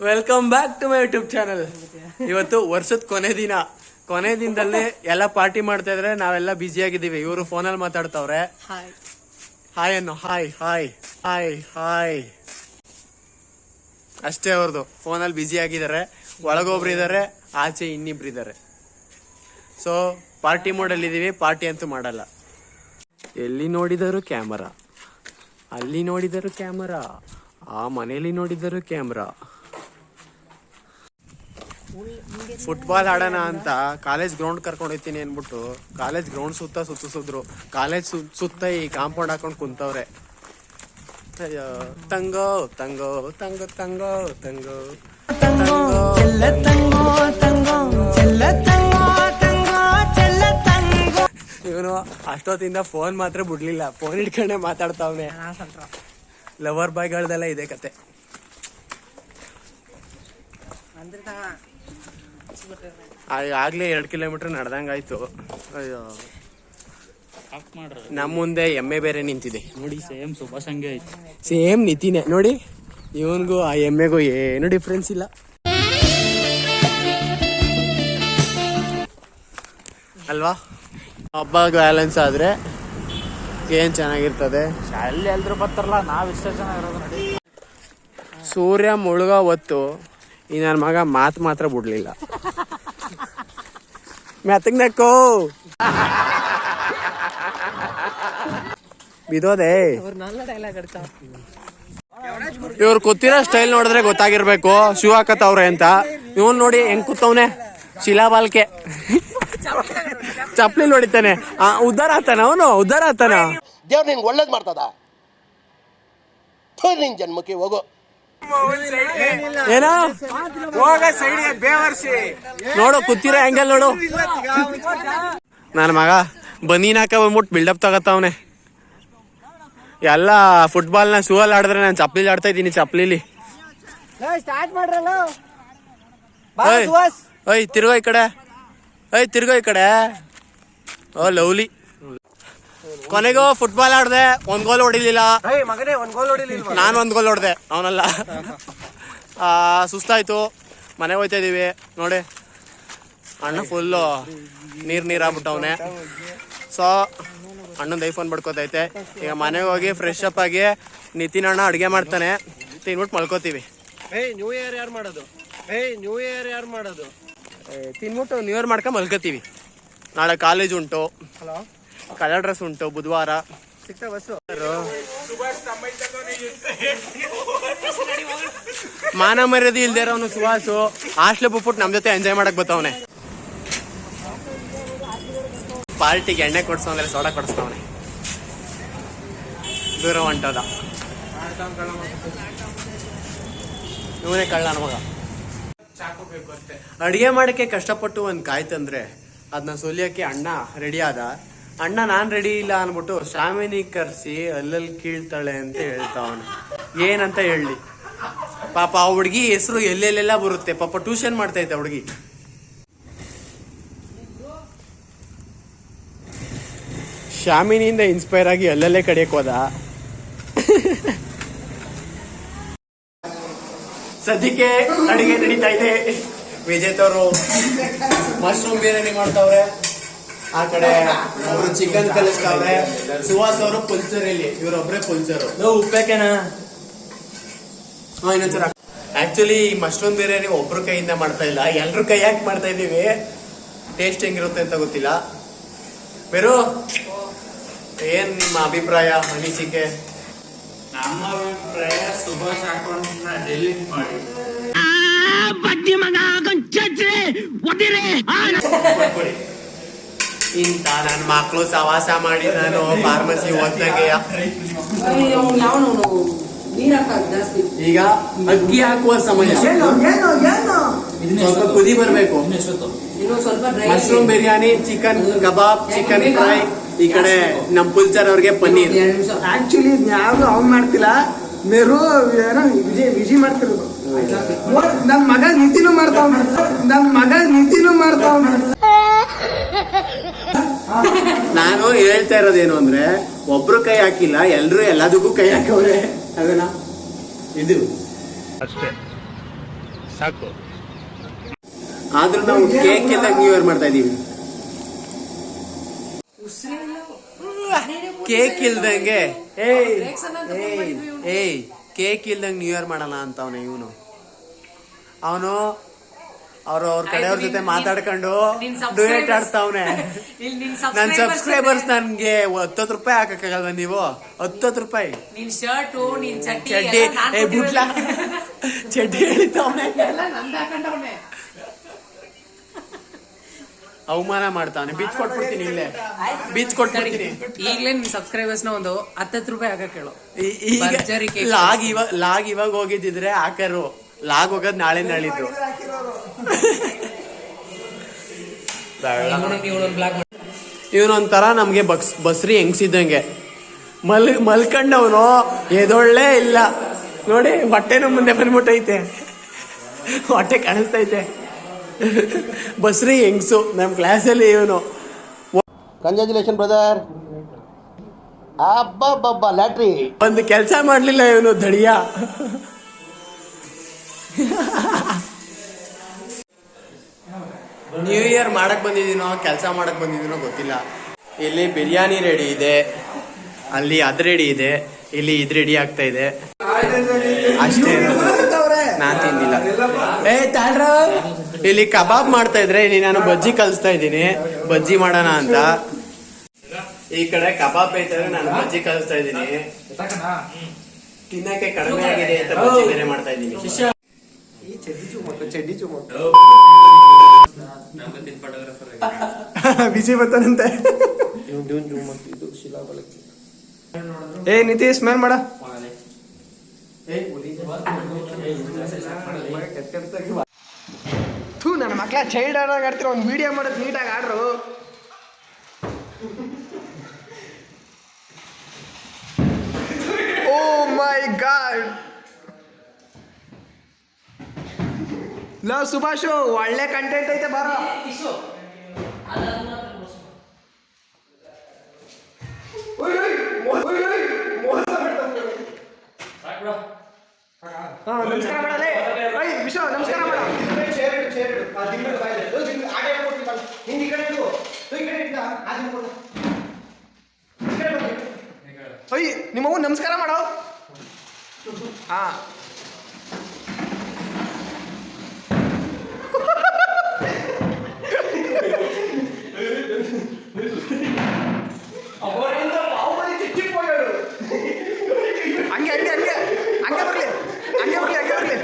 Welcome back to my YouTube channel ಇವತ್ತು ವರ್ಷದ ಕೊನೆ ದಿನ. ಕೊನೆ ದಿನದಲ್ಲೇ ಎಲ್ಲ ಪಾರ್ಟಿ ಮಾಡ್ತಾ ಇದ್ರೆ ನಾವೆಲ್ಲ ಬ್ಯುಸಿ ಆಗಿದ್ದೀವಿ. ಇವರು ಫೋನಲ್ಲಿ ಮಾತಾಡ್ತವ್ರೆ. ಹಾಯ್ ಅನ್ನು. ಹಾಯ್ ಹಾಯ್ ಹಾಯ್ ಹಾಯ್ ಅಷ್ಟೇ ಅವ್ರದ್ದು ಫೋನಲ್ಲಿ ಬ್ಯುಸಿ ಆಗಿದ್ದಾರೆ. ಒಳಗೊಬ್ರು ಇದ್ದಾರೆ ಆಚೆ ಇನ್ನಿಬ್ರು ಇದ್ದಾರೆ ಸೊ ಪಾರ್ಟಿ ಮೋಡಲ್ಲಿ ಇದೀವಿ. ಪಾರ್ಟಿ ಅಂತೂ ಮಾಡಲ್ಲ. ಎಲ್ಲಿ ನೋಡಿದರೂ ಕ್ಯಾಮರಾ ಅಲ್ಲಿ ನೋಡಿದರು ಕ್ಯಾಮರಾ ಆ ಮನೆಯಲ್ಲಿ ನೋಡಿದರು ಕ್ಯಾಮ್ರಾ ಫುಟ್ಬಾಲ್ ಆಡೋಣ ಅಂತ ಕಾಲೇಜ್ ಗ್ರೌಂಡ್ ಕರ್ಕೊಂಡು ಹೋಗ್ತೀನಿ ಅನ್ಬಿಟ್ಟು ಕಾಲೇಜ್ ಗ್ರೌಂಡ್ ಸುತ್ತ ಸುತ್ತಿಸಿದ್ರು ಕಾಲೇಜ್ ಸುತ್ತ ಈ ಕಾಂಪೌಂಡ್ ಹಾಕೊಂಡು ಕುಂತವ್ರೆ. ಅಯ್ಯೋ ತಂಗೋ ತಂಗೋ ತಂಗೋ ತಂಗೋ ತಂಗೋ. ತಂಗೋ ಚೆಲ್ಲ ತಂಗೋ ತಂಗೋ ಚೆಲ್ಲ ತಂಗೋ ತಂಗೋ ಚೆಲ್ಲ ತಂಗೋ. ಇವನು ಅಷ್ಟೊತ್ತಿಂದ ಫೋನ್ ಮಾತ್ರ ಬಿಡ್ಲಿಲ್ಲ. ಫೋನ್ ಇಟ್ಕೊಂಡೆ ಮಾತಾಡ್ತಾವನೆ. ಲವರ್ ಬಾಯ್ಗಳದೆಲ್ಲ ಇದೆ ಕತೆ. ಆಗ್ಲೇ ಎರಡ್ ಕಿಲೋಮೀಟರ್ ನಡ್ದಂಗಾಯ್ತು. ಅಯ್ಯೋ. ನಮ್ಮ ಮುಂದೆ ಎಮ್ಮೆ ಬೇರೆ ನಿಂತಿದೆ. ನೋಡಿ ಸೇಮ್ ಸುಭಾಷ್ ಹಂಗೆ ಆಯ್ತು. ಸೇಮ್ ನಿತಿನೇ. ನೋಡಿ ಇವನ್ಗೂ ಆ ಎಮ್ಮೆಗೂ ಏನು ಡಿಫ್ರೆನ್ಸ್ ಇಲ್ಲ. ಅಲ್ವಾ? ಹಬ್ಬ ಬ್ಯಾಲೆನ್ಸ್ ಆದ್ರೆ ಏನ್ ಚೆನ್ನಾಗಿರ್ತದೆ? ಅಲ್ಲಿ ಎಲ್ರು ಬರ್ತಾರಲ್ಲ ನಾವು ಇಷ್ಟ ಚೆನ್ನಾಗಿರೋದು ನೋಡಿ. ಸೂರ್ಯ ಮುಳುಗ ಹೊತ್ತು ಈ ನನ್ನ ಮಗ ಮಾತು ಮಾತ್ರ ಬಿಡ್ಲಿಲ್ಲ. ಮೆತ್ತಗ್ ನಕ್ಕೋ ಬಿದೋದೆ ನಲ್ಲ ಡೈಲಾಗ್ ಆಡ್ತಾವ ಇವ್ರು ಕೂತಿರೋ ಸ್ಟೈಲ್ ನೋಡಿದ್ರೆ ಗೊತ್ತಾಗಿರ್ಬೇಕು. ಶೂ ಹಾಕತ್ತವ್ರೆ ಅಂತ. ಇವನ್ ನೋಡಿ ಹೆಂಗ್ ಕೂತವ್ನೆ? ಶಿಲಾಬಾಲ್ಕೆ ಚಪ್ಲಿ ನೋಡಿತಾನೆ. ಆ, ಉದ್ಧಾರ ಆತಾನ ಅವನು? ಉದ್ಧಾರ ಆತಾನ? ದೇವ್ರು ನಿಂಗೆ ಒಳ್ಳೇದು ಮಾಡ್ತದ? ನಿನ್ ಜನ್ಮಕ್ಕೆ ಹೋಗು. ಏನೋ? ನೋಡು ಕೂತಿರೋ ಆಂಗಲ್ ನೋಡು. ನನ್ನ ಮಗ ಬನ್ನಿ ನಾಕ ಬಂದ್ಬಿಟ್ಟು ಬಿಲ್ಡಪ್ ತಗತ್ತವನೆ ಎಲ್ಲ ಫುಟ್ಬಾಲ್ನ ಶೂ ಅಲ್ಲಿ ಆಡಿದ್ರೆ ನಾನು ಚಪ್ಲಿಲಿ ಆಡ್ತಾ ಇದ್ದೀನಿ ಚಪ್ಲಿಲಿ ಓಯ್ ಓಯ್ ತಿರ್ಗೋ ಈ ಕಡೆ. ಓಯ್ ತಿರ್ಗೋ ಈ ಕಡೆ. ಓ ಲವ್ಲಿ. ಕೊನೆಗೂ ಫುಟ್ಬಾಲ್ ಆಡ್ದೆ ಒಂದ್ ಗೋಲ್ ಹೊಡಿಲಿಲ್ಲ. ಮಗನೇ ಒಂದ್ ಗೋಲ್ ಹೊಡಿಲಿಲ್ಲ ನಾನು ಒಂದ್ ಗೋಲ್ ಹೊಡ್ದೆ ಅವನಲ್ಲ. ಸುಸ್ತಾಯ್ತು. ಮನೆಗೆ ಹೋಯ್ತಾ ಇದೀವಿ. ನೋಡಿ ಅಣ್ಣ ಫುಲ್ಲು ನೀರ್ ನೀರ್ ಆಗ್ಬಿಟ್ಟವನೆ ಸೊ ಅಣ್ಣಂದು ಐಫೋನ್ ಬಡ್ಕೋತೈತೆ ಈಗ ಮನೆಗೆ ಹೋಗಿ ಫ್ರೆಶ್ ಅಪ್ ಆಗಿ ನಿತಿನ್ ಅಣ್ಣ ಅಡುಗೆ ಮಾಡ್ತಾನೆ. ತಿನ್ಬಿಟ್ಟು ಮಲ್ಕೋತೀವಿ. ಏಯ್ ನ್ಯೂ ಇಯರ್ ಯಾರು ಮಾಡೋದು? ಏಯ್ ನ್ಯೂ ಇಯರ್ ಯಾರು ಮಾಡೋದು? ತಿನ್ಬಿಟ್ಟು ನ್ಯೂ ಇಯರ್ ಮಾಡ್ಕೊಂಡು ಮಲ್ಕೋತೀವಿ. ನಾಳೆ ಕಾಲೇಜ್ ಉಂಟು. ಕಲರ್ ಡ್ರೆಸ್ ಉಂಟು ಬುಧವಾರ. ಮಾನ ಮರ್ಯಾದೆ ಇಲ್ದೇ ಇರೋನು ಸುಹಾಸು. ಹಾಸ್ಟ್ಲ್ ಬಿಟ್ಬಿಟ್ಟು ನಮ್ ಜೊತೆ ಎಂಜಾಯ್ ಮಾಡಕ್ ಬತ್ತವನೆ. ಪಾರ್ಟಿಗೆ ಎಣ್ಣೆ ಕೊಡ್ಸೋ ಅಂದ್ರೆ ಸೋಡಾ ಕೊಡಿಸ್ತಾವನೆ. ದೂರ ಹೊಂಟದ. ಇವನೇ ಕಳ್ಳ ನಮಗ ಮಗ. ಅಡಿಗೆ ಮಾಡಕ್ಕೆ ಕಷ್ಟಪಟ್ಟು ಒಂದ್ ಕಾಯ್ತಂದ್ರೆ ಅದನ್ನ ಸೊಲಿಯಕ್ಕೆ ಅಣ್ಣ ರೆಡಿ ಆದ. ಅಣ್ಣ, ನಾನ್ ರೆಡಿ ಇಲ್ಲ ಅನ್ಬಿಟ್ಟು ಶಾಮಿನಿ ಕರ್ಸಿ ಅಲ್ಲಲ್ಲಿ ಕೀಳ್ತಾಳೆ ಅಂತ ಹೇಳ್ತಾವನು ಏನಂತ ಹೇಳಿ? ಪಾಪ ಆ ಹುಡ್ಗಿ ಹೆಸರು ಎಲ್ಲೆಲ್ಲೆಲ್ಲ ಬರುತ್ತೆ. ಪಾಪ ಟ್ಯೂಷನ್ ಮಾಡ್ತಾ ಇದ್ದ ಹುಡುಗಿ. ಶಾಮಿನಿಯಿಂದ ಇನ್ಸ್ಪೈರ್ ಆಗಿ ಅಲ್ಲಲ್ಲೇ ಕಡಿಯಕ್ ಹೋದ. ಸದ್ಯಕ್ಕೆ ಅಡಿಗೆ ನಡೀತಾ ಇದೆ. ವಿಜೇತವರು ಮಶ್ರೂಮ್ ಬಿರಿಯಾನಿ ಮಾಡ್ತಾವ್ರೆ. ಆ ಕಡೆ ಅವರು ಚಿಕನ್ ಕಲಿಸ್ತಾವ್ರೆ ಸುಹಾಸ್ ಅವರು ಪುಲ್ಚರ್ ಇಲ್ಲಿ ಇವರೊಬ್ರೆ ಉಪ್ಪೇಕೆನಾ ಹಾ ಇನ್ನೊಂದ್ಸಲ. ಆಕ್ಚುಲಿ ಈ ಮಶ್ರೂಮ್ ಬಿರಿಯಾನಿ ಒಬ್ರು ಕೈಯಿಂದ ಮಾಡ್ತಾ ಇಲ್ಲ. ಎಲ್ರು ಕೈ ಯಾಕೆ ಮಾಡ್ತಾ ಇದೀವಿ ಟೇಸ್ಟ್ ಹೆಂಗಿರುತ್ತೆ ಅಂತ ಗೊತ್ತಿಲ್ಲ. ಬೇರು ಏನ್ ನಿಮ್ಮ ಅಭಿಪ್ರಾಯ ಅನಿಸಿಕೆ? ನಮ್ಮ ಅಭಿಪ್ರಾಯ ಸುಭಾಷ್ ಅಕೌಂಟ್ ಡೆಲೀಟ್ ಮಾಡಿ. ಕೊಡಿ. ಇಂತ ನನ್ನ ಮಕ್ಕಳು ಸವಾಸ ಮಾಡಿ ನಾನು ಫಾರ್ಮಸಿ ಓದ್ದಾಗೆ ಈಗ ಅಕ್ಕಿ ಹಾಕುವ ಸಮಯ. ಸ್ವಲ್ಪ ಕುದಿ ಬರ್ಬೇಕು. Mushroom biryani chicken kebab chicken fry ಈ ಕಡೆ ನಮ್ ಪುಲ್ಚರ್ ಅವ್ರಿಗೆ ಪನ್ನೀರ್. ಆಕ್ಚುಲಿ ಯಾವ್ದು ಅವ್ನ್ ಮಾಡ್ತಿಲ್ಲ. ಮೇರು ಏನೋ ವಿಜಯ್ ವಿಜಯ್ ಮಾಡ್ತಿರೋದು. ನನ್ ಮಗ ನಿತಿನು ಮಾಡ್ತಾವ್ ನನ್ ಮಗ ನಿತಿನು ಮಾಡ್ತಾವ್ ನಾನು ಹೇಳ್ತಾ ಇರೋದೇನು ಅಂದ್ರೆ ಒಬ್ರು ಕೈ ಹಾಕಿಲ್ಲ ಎಲ್ರು ಎಲ್ಲದಕ್ಕೂ ಕೈ ಹಾಕವ್ರೆ. ಅದನ್ನ ಇದು. ಅಷ್ಟೇ. ಸಾಕು. ಆದ್ರೂ ನಾವು ಕೇಕ್ ಎಲ್ಲ ನ್ಯೂ ಇಯರ್ ಮಾಡ್ತಾ ಇದೀವಿ ಕೇಕ್ ಇಲ್ದಂಗೆ ಏಯ್ ಏಯ್ ಕೇಕ್ ಇಲ್ದಂಗೆ ನ್ಯೂ ಇಯರ್ ಮಾಡಲ್ಲ ಅಂತ ಅವನು ಇವನು. ಅವನು ಅವ್ರು ಅವ್ರ ಕಡೆಯವ್ರ ಜೊತೆ ಮಾತಾಡ್ಕೊಂಡು ಡೊನೇಟ್ ಆಡ್ತಾವ್ನೆ. ನನ್ ಸಬ್ಸ್ಕ್ರೈಬರ್ಸ್ ನನ್ಗೆ ಹತ್ತತ್ತು ರೂಪಾಯಿ ಹಾಕಕ್ಕಾಗಲ್ವ ನೀವು? ಹತ್ತತ್ತು ರೂಪಾಯಿ. ನಿನ್ ಶರ್ಟು ನಿನ್ ಚಡ್ಡಿ ಏ ಬುಟ್ಲ. ಚಡ್ಡಿ ಹೇಳಿತಾವ್ನೆ ಎಲ್ಲ ನಂದ್ ಹಾಕೊಂಡವ್ನೆ. ಅವಮಾನ ಮಾಡ್ತಾವನೆ. ಬೀಚ್ ಕೊಟ್ಬಿಡ್ತೀನಿ ಇಲ್ಲೇ. ಬೀಚ್ ಕೊಟ್ಬಿಡ್ತೀನಿ. ಈಗಲೇ ನಿಮ್ ಸಬ್ಸ್ಕ್ರೈಬರ್ಸ್ನ ಒಂದು ಹತ್ತತ್ತು ರೂಪಾಯಿ ಹಾಕಕ್ಕೆ ಹೇಳು. ಈ- ಈಗ ಲಾಗ್ ಇವಾಗ ಲಾಗ್ ಇವಾಗ ಹೋಗಿದ್ದಿದ್ರೆ ಹಾಕರು. ಲಾಗ್ ಹೋಗೋದ್ ನಾಳೆ ನಾಳಿದ್ದು. ಇವನೊಂಥರ ನಮ್ಗೆ ಬಸ್ ಬಸ್ರಿ ಹೆಂಗ್ಸಿದ್ದಂಗೆ. ಮಲ್ ಮಲ್ಕಂಡವನು ಎದೊಳ್ಳೆ ಇಲ್ಲ. ನೋಡಿ ಹೊಟ್ಟೆನೂ ಮುಂದೆ ಬಂದ್ಬಿಟ್ಟೈತೆ. ಹೊಟ್ಟೆ ಕಾಣಿಸ್ತೈತೆ. ಬಸ್ರಿ ಹೆಂಗ್ಸು ನಮ್ ಕ್ಲಾಸಲ್ಲಿ ಇವನು. ಕಂಗ್ರ್ಯಾಚುಲೇಷನ್ ಬ್ರದರ್ ಅಬ್ಬಬ್ಬಬ್ಬ ಲ್ಯಾಟ್ರಿ. ಒಂದು ಕೆಲಸ ಮಾಡ್ಲಿಲ್ಲ ಇವನು ದಡಿಯ. ನ್ಯೂ ಇಯರ್ ಮಾಡಕ್ ಬಂದಿದ್ದೀನೋ, ಕೆಲಸ ಮಾಡಕ್ ಬಂದಿದ್ದೀನೋ ಗೊತ್ತಿಲ್ಲ. ಇಲ್ಲಿ ಬಿರಿಯಾನಿ ರೆಡಿ ಇದೆ. ಅಲ್ಲಿ ಅದ್ ರೆಡಿ ಇದೆ. ಇಲ್ಲಿ ಇದ್ ರೆಡಿ ಆಗ್ತಾ ಇದೆ. ಅಷ್ಟೇ. ನಾನ್ ತಿಂದಿಲ್ಲ. ಏ, ತಾಳ್ರ? ಇಲ್ಲಿ ಕಬಾಬ್ ಮಾಡ್ತಾ ಇದ್ರೆ ಇಲ್ಲಿ ನಾನು ಬಜ್ಜಿ ಕಲಿಸ್ತಾ ಇದ್ದೀನಿ. ಬಜ್ಜಿ ಮಾಡೋಣ ಅಂತ. ಈ ಕಡೆ ಕಬಾಬ್ ಬೇಯ್ತಾರೆ ನಾನು ಬಜ್ಜಿ ಕಲಿಸ್ತಾ ಇದ್ದೀನಿ. ತಿನ್ನಕ್ಕೆ ಕಡಿಮೆ ಆಗಿದೆ ಅಂತ ಬಜ್ಜಿ ಬೇರೆ ಮಾಡ್ತಾ ಇದ್ದೀನಿ. ಚಡ್ಡಿ ಬಿಸಿ ಬರ್ತಾನಂತೆ. ಏ ನಿತಿ ಸ್ಮೆಲ್ ಮಾಡ. ಥೂ ನನ್ನ ಮಕ್ಳ ಚೈಲ್ಡ್ ಆಡೋ ಆಡ್ತಿರೋ ಒಂದು ವಿಡಿಯೋ ಮಾಡೋದು ನೀಟಾಗಿ ಆಡ್ರು. Oh my god love Subhash ಒಳ್ಳೆ ಕಂಟೆಂಟ್ ಐತೆ ಬಾರ. ಹಾ, ನಮಸ್ಕಾರ ಮಾಡಲೇ. ವಿಶ್ವ ನಮಸ್ಕಾರ ಮಾಡ. ಚೇರ್ ಇಡು, ನಮಸ್ಕಾರ ಮಾಡೋ. ಆ, ದಿಂಬಲ್ಲಿ ಬಾಯಿಲೆ. ಓಯ್, ದಿಂಬಲ್ಲಿ ಆಟ ಹೇಳ್ಕೊಡ್ತೀನಿ ಬಾ. ಹಿಂದ್ ಈ ಕಡೆ ಇಡು. ಓಯ್, ಈ ಕಡೆ ಇಟ್ಟ. ಆ ದಿಂಬ ಕೊಡು. ಈ ಕಡೆ ಬಾ. ಓಯ್ ನಿಮ್ಮವ್ವ ನಮಸ್ಕಾರ ಮಾಡೋ ಹಾ ಹಂಗೆ ಹಂಗೆ ಹಂಗೆ ಹಂಗೆ ಬರ್ಲಿ ಹಂಗೆ ಬರ್ಲಿ ಹಂಗೆ ಬರ್ಲಿ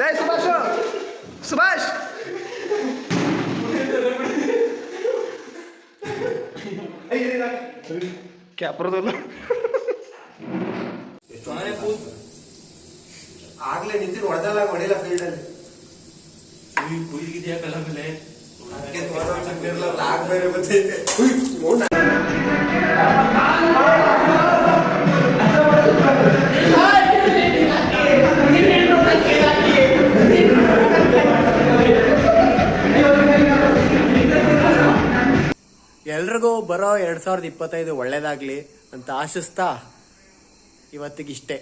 ಲೇ ಸುಭಾಷ್ ಸುಭಾಷ್ ಕ್ಯಾಪ್ರದಲ್ಲ ಆಗ್ಲೇ ನಿಂತಿನ ಹೊಡೆದಲ್ಲ ಹೊಡಿಲ್ಲ ಫೀಲ್ಡ್ ಅಲ್ಲಿ. ಲಾಗ್ ಬೇರೆ ಬರ್ತೈತೆ. ಎಲ್ರಿಗೂ ಬರೋ ಎರಡ್ ಸಾವಿರದ ಇಪ್ಪತ್ತೈದು ಒಳ್ಳೇದಾಗ್ಲಿ ಅಂತ ಆಶಿಸ್ತಾ ಇವತ್ತಿಗಿಷ್ಟೇ.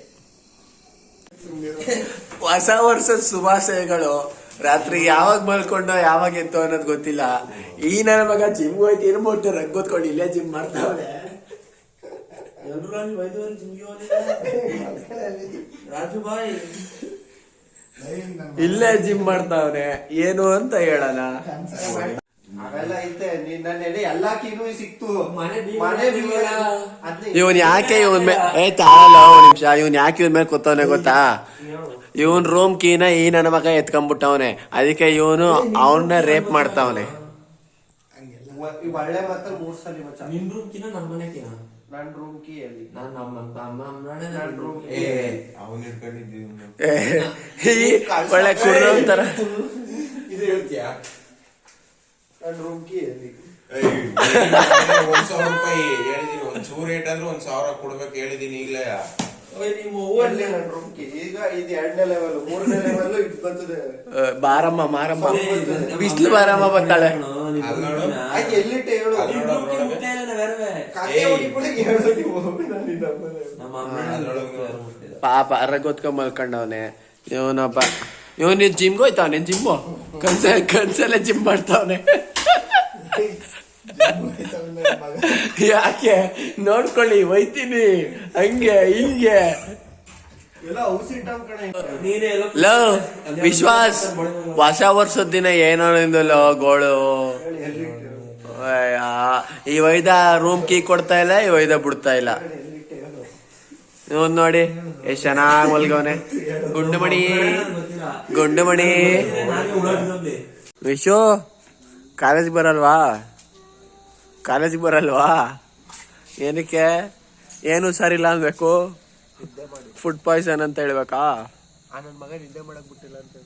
ಹೊಸ ವರ್ಷದ ಶುಭಾಶಯಗಳು. ರಾತ್ರಿ ಯಾವಾಗ ಮಲ್ಕೊಂಡೋ ಯಾವಾಗ ಎತ್ತೋ ಅನ್ನೋದು ಗೊತ್ತಿಲ್ಲ. ಈ ನನ್ನ ಮಗ ಜಿಮ್ ಹೋಯ್ತು ರಗ್ ಕೂತ್ಕೊಂಡು ಇಲ್ಲೇ ಜಿಮ್ ಮಾಡ್ತಾವೆ ರಾಜು ಬಾಯ್. ಇಲ್ಲೇ ಜಿಮ್ ಮಾಡ್ತಾವನೆ ಏನು ಅಂತ ಹೇಳೋಣ? ನೀನ್ ಎಲ್ಲಾ ಕೀನು ಸಿಕ್ತು. ಮನೆ ಇವನ್ ಯಾಕೆ ಇವನ್ ಮೇಲೆ ಏ ತಾಳಲ್ಲ ಒಂದ್ ನಿಮಿಷ. ಇವನ್ ಯಾಕೆ ಇವನ್ ಮೇಲೆ ಕೂತವನೆ ಗೊತ್ತಾ? ಇವನ್ ರೂಮ್ ಕೀನ ಈ ನನ್ನ ಮಗ ಎತ್ಕೊಂಡ್ಬಿಟ್ಟವನೆ. ಅದಕ್ಕೆ ಇವನು ಅವನ್ನ ರೇಪ್ ಮಾಡ್ತಾವನೆ. ಒಳ್ಳೆ ಮಾತ್ರ ಮೂರ್ ಸಲ ನಿನ್ ರೂಮ್ ಕಿನ ನಮ್ಮ ಮನೆ ಕಿನ? ನನ್ ರೂಮ್ ಕಿ ಅಲ್ಲಿ. ನಾನ್ ನಮ್ಮ ರೂಮ್ ಒಳ್ಳೆ ಕುಡ್ದು ಅಂತಾರ ಇದು ಹೇಳ್ತೀಯಾ? ನನ್ ರೂಮ್ ಕೀ ಅಲ್ಲಿ. ಒಂದ್ ಸಾವಿರ ರೂಪಾಯಿ ಹೇಳಿದೀನಿ ಒಂದ್ ಚೂರ್ ರೇಟ್ ಅಂದ್ರೆ ಒಂದ್ ಸಾವಿರ ಕೊಡ್ಬೇಕು ಹೇಳಿದೀನಿ ಈಗ್ಲೇ ಬಾರಮ್ಮ ಮಾರಮ್ಮ. ಬಿಸ್ಲು ಬಾರಮ್ಮ ಬರ್ತಾಳೆ. ಪಾಪ ರಗೊತ್ಕೊಂಡ್ ಮಲ್ಕೊಂಡವನೆ. ಇವನಪ್ಪ ಇವನ್ ನೀನ್ ಜಿಮ್ಗೆ ಹೋಯ್ತಾವನೆ ಜಿಮ್ಮು? ಕನ್ಸ ಕನ್ಸಲ್ಲೇ ಜಿಮ್ ಮಾಡ್ತಾವನೆ. ಯಾಕೆ ನೋಡ್ಕೊಳ್ಳಿ ಒಯ್ತೀನಿ ಹಂಗೆ ಹಿಂಗೆ. ಎಲ್ಲ ಔಷಧಿ ಕಣೆ. ಲವ್ ವಿಶ್ವಾಸ್ ಹೊಸ ವರ್ಷದ ದಿನ ಏನೋ ಗೋಳು. ಈ ವೈದ ರೂಮ್ ಕೀ ಕೊಡ್ತಾ ಇಲ್ಲ ಈ ವೈದ ಬಿಡ್ತಾ ಇಲ್ಲ. ಒಂದ್ ನೋಡಿ ಎಷ್ಟ್ ಚೆನ್ನಾಗ್ ಮಲ್ಗವನೆ. ಗುಂಡು ಮಣಿ ಗುಂಡು ಮಣಿ. ವಿಶು ಕಾಲೇಜ್ ಬರಲ್ವಾ? ಕಾಲೇಜಿಗೆ ಬರಲ್ವಾ? ಏನಕ್ಕೆ? ಏನು ಸರಿಲ್ಲ ಅನ್ಬೇಕು. ಫುಡ್ ಪಾಯ್ಸನ್ ಅಂತ ಹೇಳ್ಬೇಕಾ? ನನ್ನ ಮಗ ನಿದ್ದೆ ಮಾಡಕ್ ಬಿಟ್ಟಿಲ್ಲ ಅಂತ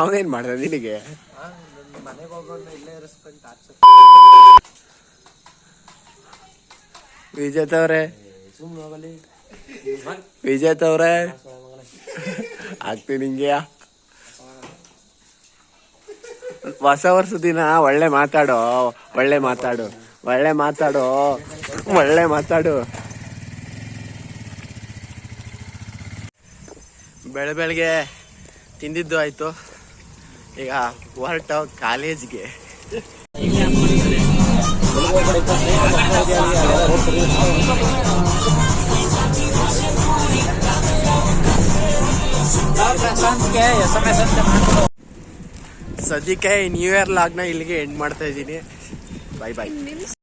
ಅವನೇನ್ ಮಾಡ್ದ ನಿನಗೆ? ಮನೆಗೆ ಹೋಗೋಣ ಇಲ್ಲೇ ಇರಿಸ್ಕೊಂಡು ಟಾರ್ಚರ್. ವಿಜೇತ್ ಅವ್ರೆ. ಸುಮ್ಮನೆ ಹೋಗಲಿ. ವಿಜೇತ್ ಅವ್ರೆ. ಆಗ್ತೀನಿ ಹಿಂಗೆ ಹೊಸ ವರ್ಷ ದಿನ ಒಳ್ಳೆ ಮಾತಾಡೋ. ಒಳ್ಳೆ ಮಾತಾಡು. ಒಳ್ಳೆ ಮಾತಾಡು. ಒಳ್ಳೆ ಮಾತಾಡು. ಬೆಳೆ ಬೆಳಗ್ಗೆ ತಿಂದಿದ್ದು ಆಯ್ತು. ಈಗ ಹೊರಟು ಕಾಲೇಜ್ಗೆ. ಸದ್ಯಕ್ಕೆ ನ್ಯೂ ಇಯರ್ ಲಾಗ್ನ ಇಲ್ಲಿಗೆ ಎಂಡ್ ಮಾಡ್ತಾ ಇದ್ದೀನಿ. ಬಾಯ್ ಬಾಯ್